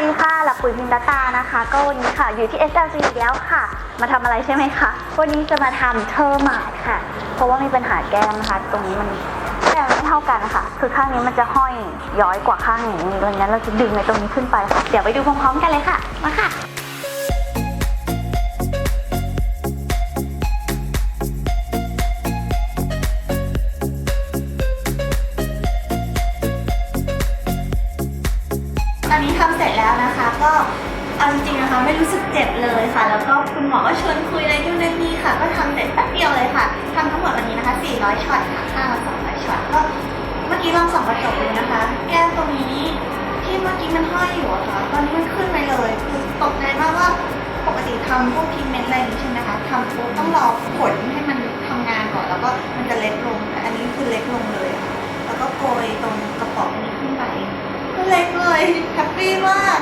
ดีค่ะ หลักปุ๋ยพิมพ์ดาตานะคะ ก็วันนี้ค่ะอยู่ที่ SLG อีกแล้วค่ะ มาทำอะไรใช่ไหมคะ วันนี้จะมาทำเทอร์มาดค่ะ เพราะว่ามีปัญหาแก้มนะคะ ตรงนี้มันแก้มไม่เท่ากันนะคะคือข้างนี้มันจะห้อยย้อยกว่าข้างนี้ดังนั้นเราจะดึงในตรงนี้ขึ้นไปค่ะ เดี๋ยวไปดูพร้อมๆกันเลยค่ะ มาค่ะ ตอนนี้ทำเสร็จแล้วนะคะ ก็เอาจริงๆนะคะไม่รู้สึกเจ็บเลยค่ะ แล้วก็คุณหมอก็ชวนคุยอะไรนู่นนี่ค่ะ ก็ทำเสร็จแป๊บเดียวเลยค่ะทำทั้งหมดวันนี้นะคะ 400ช็อตค่ะข้างละ200ช็อตก็เมื่อกี้ลองส่องกระจกดูนะคะ แก้มตรงนี้ที่เมื่อกี้มันห้อยอยู่อะค่ะตอนนี้มันขึ้นไปเลยคือตกใจมากว่าปกติทำพวกพิมเมนต์อะไรนี้ใช่ไหมคะทำปุ๊บต้องรอผลให้มันทำงานก่อนแล้วก็มันจะเล็กลง แฮปปี้มาก